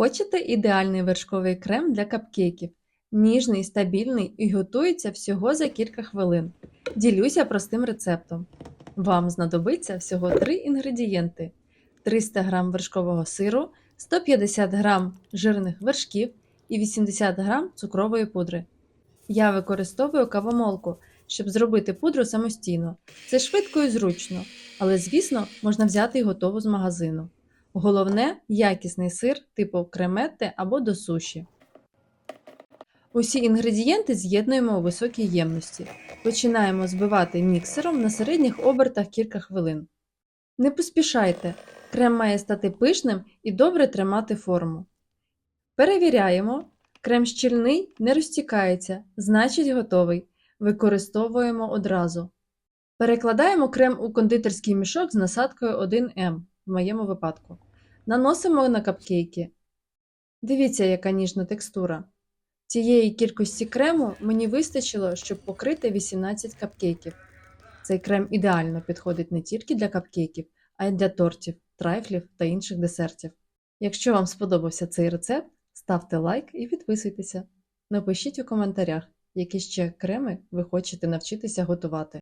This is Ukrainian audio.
Хочете ідеальний вершковий крем для капкейків? Ніжний, стабільний і готується всього за кілька хвилин. Ділюся простим рецептом. Вам знадобиться всього 3 інгредієнти: 300 г вершкового сиру, 150 г жирних вершків і 80 г цукрової пудри. Я використовую кавомолку, щоб зробити пудру самостійно. Це швидко і зручно, але, звісно, можна взяти й готову з магазину. Головне якісний сир типу креметте або до суші. Усі інгредієнти з'єднуємо у високій ємності. Починаємо збивати міксером на середніх обертах кілька хвилин. Не поспішайте, крем має стати пишним і добре тримати форму. Перевіряємо. Крем щільний, не розтікається, значить готовий. Використовуємо одразу. Перекладаємо крем у кондитерський мішок з насадкою 1М в моєму випадку. Наносимо на капкейки. Дивіться, яка ніжна текстура. Цієї кількості крему мені вистачило, щоб покрити 18 капкейків. Цей крем ідеально підходить не тільки для капкейків, а й для тортів, трайфлів та інших десертів. Якщо вам сподобався цей рецепт, ставте лайк і підписуйтеся. Напишіть у коментарях, які ще креми ви хочете навчитися готувати.